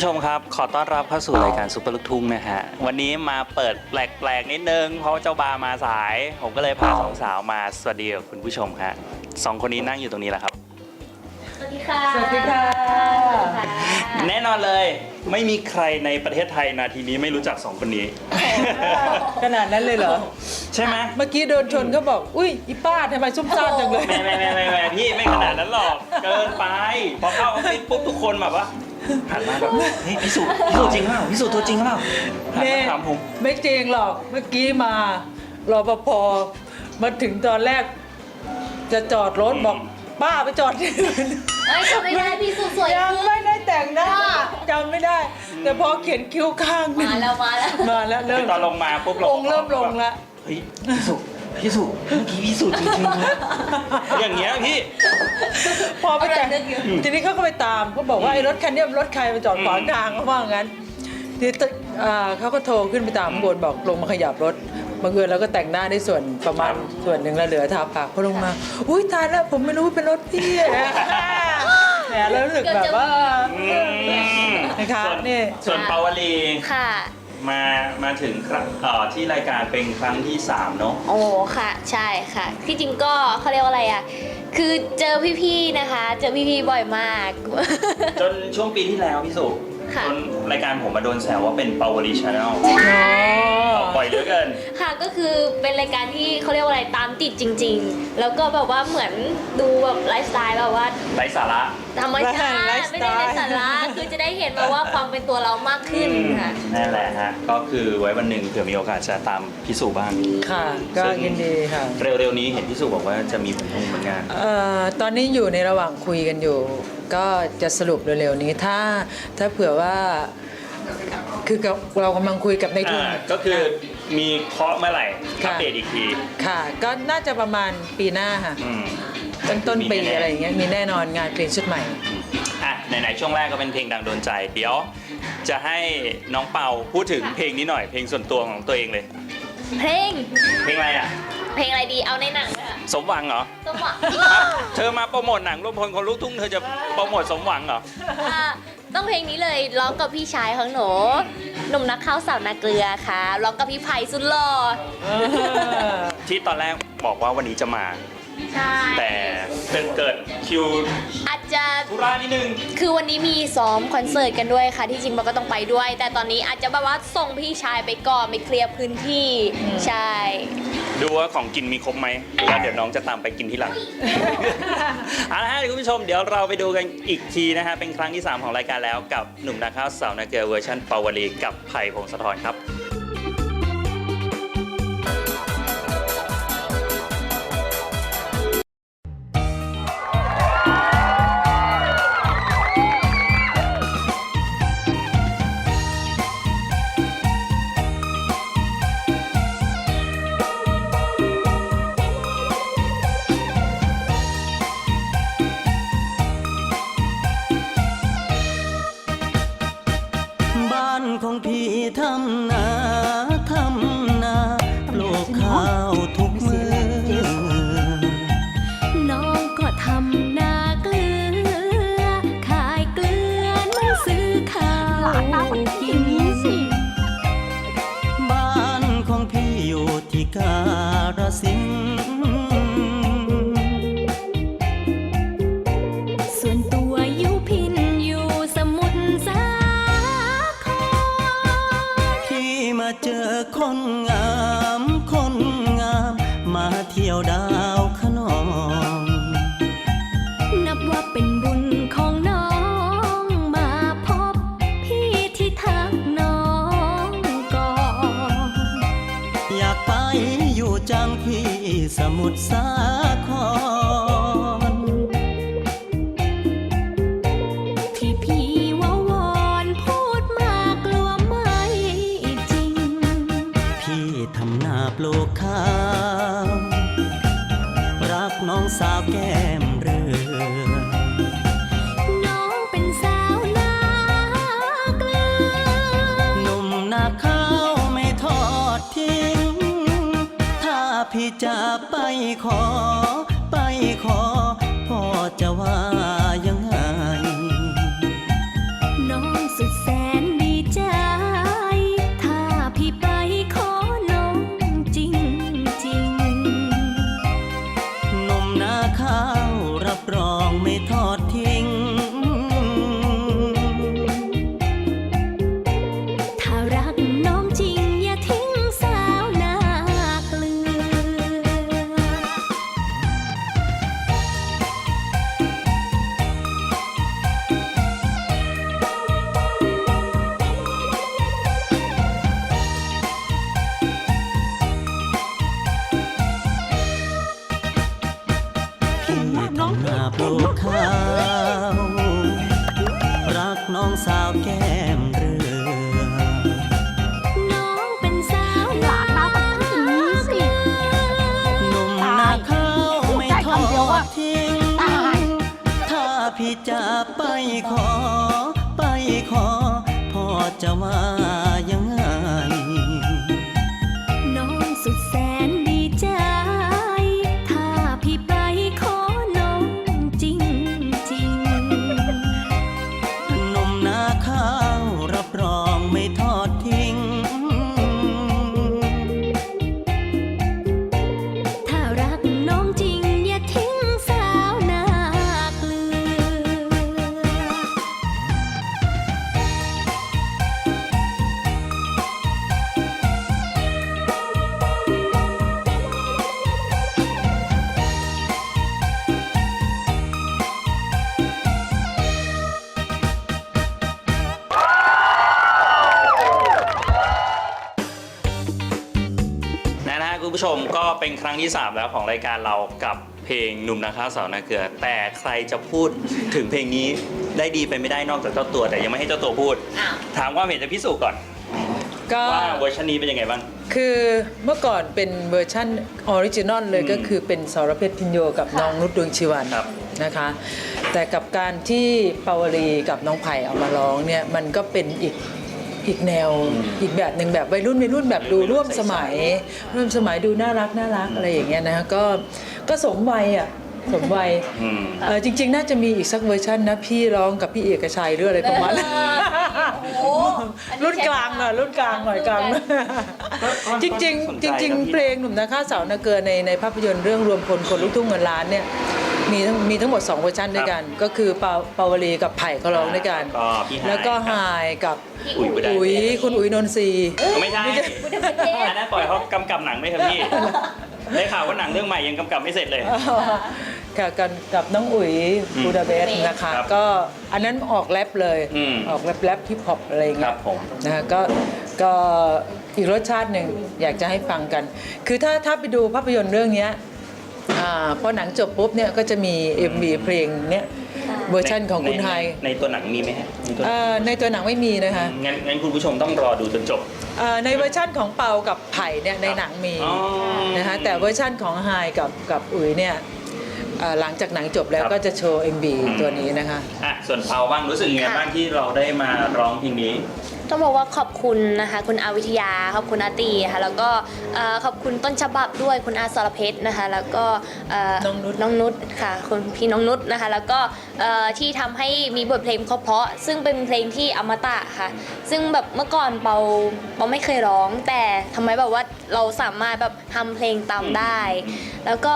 ผู้ชมครับ ขอต้อนรับเข้าสู่รายการซุปเปอร์ลูกทุ่งนะฮะ วันนี้มาเปิดแปลกๆนิดนึง เพราะว่าเจ้าบามาสาย ผมก็เลยพาสองสาวมาสวัสดีกับคุณผู้ชมฮะสองคนนี้นั่งอยู่ตรงนี้แหละครับ สวัสดีค่ะ สวัสดีค่ะ แน่นอนเลยไม่มีใครในประเทศไทยนาทีนี้ไม่รู้จักสองคนนี้ ขนาดนั้นเลยเหรอ ใช่ไหมเมื่อกี้โดนชนเขาบอก อุ้ยอีป้าทำไมซุ่มซ่ามจังเลยไม่ไม่ไม่ไม่ไม่พี่ไม่ขนาดนั้นหรอก เกินไป พอเข้าออฟฟิศปุ๊บทุกคนแบบว่า หันมาแบบเฮ้ยพิสูจน์พิสูจน์จริงเปล่าพิสูจน์ตัวจริงเปล่าหันนี่มาถามผม ไม่จริงหรอกเมื่อกี้มารปภมาถึงตอนแรก จะจอดรถบอกป้าไปจอดที่อื่นเอ้ยทำไม่ได้พี่สุดสวยยังไม่ได้แต่งหน้าจำไม่ได้ แต่พอเขียนคิ้วข้างหนึ่งมาแล้วมาแล้วมาแล้วเริ่มตอนลงมาปุ๊บองค์เริ่มลงแล้วเฮ้ยพิสูจน์ พิสูจน์เมื่อกี้พิสูจน์จริงๆครับอย่างเงี้ยพี่ พอไปแต่งกำลังนึกอยู่ ทีนี้เขาก็ไปตามเขาบอกว่าไอ้รถคันเนี้ยมันรถใครมาจอดขวางทางเขาว่างั้นทีนี้อ่าเขาก็โทรขึ้นไปตามข้างบนบอกลงมาขยับรถบังเอิญเราก็แต่งหน้าได้ส่วนประมาณส่วนหนึ่งแล้วเหลือทาปากพอลงมา อุ้ยตายแล้วผมไม่รู้ว่าเป็นรถพี่แหมแล้วรู้สึกแบบว่าอืมนะคะส่วนนี่ ส่วนปาวลีค่ะ มามาถึงครั้งเอ่อที่รายการเป็นครั้งที่3เนอะโอ้ค่ะ ใช่ค่ะ ที่จริงก็เขาเรียกว่าอะไรอะ คือเจอพี่ๆนะคะ เจอพี่ๆบ่อยมาก จนช่วงปีที่แล้วพี่สุ ค่ะจนรายการผมมาโดนแซวว่าเป็นปาวลีชาแนลอ๋อบ่อยเหลือเกิน ค่ะก็คือเป็นรายการที่เขาเรียกว่าอะไรตามติดจริง ๆ แล้วก็แบบว่าเหมือนดูแบบไลฟ์สไตล์แบบว่าไร้สาระ ธรรมชาติไลฟ์สไตล์ไม่ได้ในสาระคือจะได้เห็นแบบว่าความเป็นตัวเรามากขึ้นค่ะ นั่นแหละฮะ ก็คือไว้วันหนึ่งเผื่อมีโอกาสจะตามพิสูจบ้างค่ะ ก็ยินดีค่ะ เร็วๆนี้เห็นพิสูจบอกว่าจะมีผลงานผลงานเอ่อตอนนี้อยู่ในระหว่างคุยกันอยู่ ก็จะสรุปเร็วๆนี้ถ้าถ้าเผื่อว่าคือกับเรากำลังคุยกับในทุน อ่าก็คือมีเคาะเมื่อไหร่ค่ะ อัปเดตอีกทีค่ะ ก็น่าจะประมาณปีหน้าค่ะ อืมต้นต้นปีมีแน่ๆอะไรอย่างเงี้ยมีแน่นอนงานเพลงชุดใหม่ อะไหนๆช่วงแรกก็เป็นเพลงดังโดนใจ เดี๋ยว จะให้น้องเปาพูดถึงเพลงนี้หน่อย เพลงส่วนตัวของตัวเองเลย เพลงเพลงอะไรอะ เพลงอะไรดีเอาในหนังเลยค่ะสมหวังเหรอต้องบอกอะเธอมาโปรโมทหนังรวมพลคนลูกทุ่งเธอจะโปรโมทสมหวังเหรอ อ่าต้องเพลงนี้เลยร้องกับพี่ชายของหนูหนุ่มนักข้าวสาวนาเกลือค่ะร้องกับพี่ไผ่สุดหล่อ ที่ตอนแรกบอกว่าวันนี้จะมาใช่ แต่เป็นเกิดคิวอาจจะธุระนิดนึง คือวันนี้มีซ้อมคอนเสิร์ตกันด้วยค่ะ ที่จริงมันก็ต้องไปด้วย แต่ตอนนี้อาจจะแบบว่าส่งพี่ชายไปก่อนไปเคลียร์พื้นที่ใช่ ดูว่าของกินมีครบไหมแล้วเดี๋ยวน้องจะตามไปกินที่หลัง เอาละฮะคุณผู้ชมเดี๋ยวเราไปดูกันอีกทีนะฮะเป็นครั้งที่ 3 ของรายการแล้วกับหนุ่มนาข้าวสาวนาเกลือเวอร์ชันปาวลีกับไผ่พงศธรครับบ้ ทรสาคร ที่พี่ว่าวอนพูดมากลัวไม่จริง พี่ทำหน้าโปลกข้าว รักน้องสาวแก้ม พี่จะไปขอ ไปขอ พ่อจะว่ายังไง น้องสุดแสนดีใจ ถ้าพี่ไปขอน้องจริงจริงนุ่มนาข้าวรับรองไม่ทอดทิ้ง จะไปขอ ไปขอพ่อจะว่ายัง ผู้ชมก็เป็นครั้งที่ 3 แล้วของรายการเรากับเพลงหนุ่มนาข้าวสาวนาเกลือ แต่ใครจะพูดถึงเพลงนี้ได้ดีไปไม่ได้นอกจากเจ้าตัว แต่ยังไม่ให้เจ้าตัวพูด อ้าวถามความเห็นจากพี่สุก่อน ก็ว่าเวอร์ชันนี้เป็นยังไงบ้าง คือเมื่อก่อนเป็นเวอร์ชั่นออริจินอลเลยอืมก็คือเป็นสรเพชรพิญโยกับน้องนุชดวงชีวันครับ นะคะ แต่กับการที่ปาวลีกับน้องไผ่เอามาร้องเนี่ยมันก็เป็นอีก อีกแนวอีกแบบหนึ่งแบบวัยรุ่นวัยรุ่นแบบดูร่วมสมัย ร่วมสมัยดูน่ารักน่ารักอะไรอย่างเงี้ยนะคะก็ก็สมวัยอะสมวัยอืมเออจริง ๆ น่าจะมีอีกสักเวอร์ชันนะ พี่ร้องกับพี่เอกชัยหรืออะไรประมาณนั้นโอ้อันนี้รุ่นกลางหน่อยรุ่นกลางหน่อยกลางหน่อยจริงจริงสนๆใจจริงนะพี่ๆเพลงหนุ่มนาข้าสาวนาเกินในในภาพยนตร์เรื่องรวมพลคนลูกทุ่งเงินล้านเนี่ย มีทั้งมีทั้งหมด2เวอร์ชันด้วยกัน ก็คือปาปาวลีกับไผ่เขาร้องด้วยกัน ก็พี่ฮายแล้วก็ไฮายกับพี่อุ๋ยบุญได้อุ๋ยคุณอุ๋ยนนทรีไม่ใช่อันนั้นปล่อยเขากำกับหนังไม่ครับพี่ได้ข่าวว่าหนังเรื่องใหม่ยังกำกับไม่เสร็จเลย ค่ะกันกับน้องอุ๋ยอืมบูดาเบสต์นะคะครับก็อันนั้นออกแรปเลยอืมออกแรปแรปฮิปฮอปอะไรอย่างคเงี้รัยบผมนะฮะก็ก็อีกรสชาติหนึ่งอยากจะให้ฟังกัน คือถ้าถ้าไปดูภาพยนตร์เรื่องเนี้ยอ่า พอหนังจบปุ๊บเนี่ยก็จะมี MV เพลงเนี้ยเวอร์ชันของคุณไฮในในตัวหนังมีไหมฮะในตัวหนังเอ่อในตัวหนังไม่มีนะคะงั้นงั้นคุณผู้ชมต้องรอดูจนจบเอ่อในเวอร์ชันของเปากับไผ่เนี่ยในหนังมีอ๋อนะคะแต่เวอร์ชันของไฮกับกับอุ๋ยเนี่ยเอ่อหลังจากหนังจบแล้วครับก็จะโชว์ MV อืมตัวนี้นะคะอะส่วนเผาบ้างรู้สึกยังไงค่ะบ้างที่เราได้มาร้องเพลงนี้ ต้องบอกว่าขอบคุณนะคะ คุณอาวิทยา ขอบคุณอาตีค่ะแล้วก็เอ่อขอบคุณต้นฉบับด้วยคุณอาสรเพชรนะคะ แล้วก็เน้องนุช น้องนุชค่ะคุณพี่น้องนุชนะคะ แล้วก็เอ่อที่ทำให้มีบทเพลงเพราะๆซึ่งเป็นเพลงที่อมตะค่ะ ซึ่งแบบเมื่อก่อนเปาเปาไม่เคยร้อง แต่ทำไมแบบว่าเราสามารถแบบทำเพลงตามได้ แล้วก็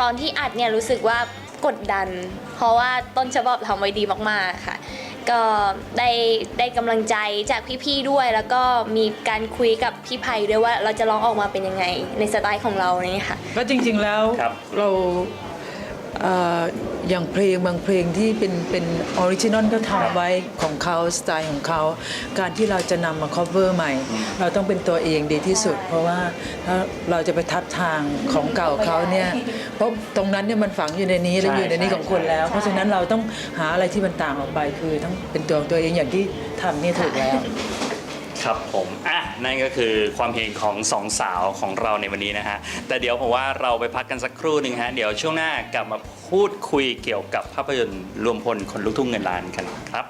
ตอนที่อัดเนี่ยรู้สึกว่ากดดัน เพราะว่าต้นฉบับทำไว้ดีมากๆค่ะ ก็ได้ได้กำลังใจจากพี่ๆด้วย แล้วก็มีการคุยกับพี่ไผ่ด้วยว่าเราจะร้องออกมาเป็นยังไงในสไตล์ของเราเนี่ยค่ะ ก็จริงๆแล้วครับ เราเอ่ออย่างเพลงบางเพลงที่เป็นเป็นออริจินอลก็ทำไว้ของเขาสไตล์ของเขา การที่เราจะนำมา cover ใหม่ เราต้องเป็นตัวเองดีที่สุด เพราะว่าถ้าเราจะไปทับทางของเก่าเขาเนี่ยเพราะตรงนั้นเนี่ยมันฝังอยู่ในนี้และใช่อยู่ในนี้ของคนแล้ว เพราะฉะนั้นเราต้องหาอะไรที่มันต่างออกไปคือต้องเป็นตัวของตัวเองอย่างที่ทำนี่ถูกแล้ว ครับผมอะ นั่นก็คือความเห็นของสองสาวของเราในวันนี้นะฮะ แต่เดี๋ยวผมว่าเราไปพักกันสักครู่หนึ่งฮะ เดี๋ยวช่วงหน้ากลับมาพูดคุยเกี่ยวกับภาพยนตร์รวมพลคนลุกทุ่งเงินล้านกันครับ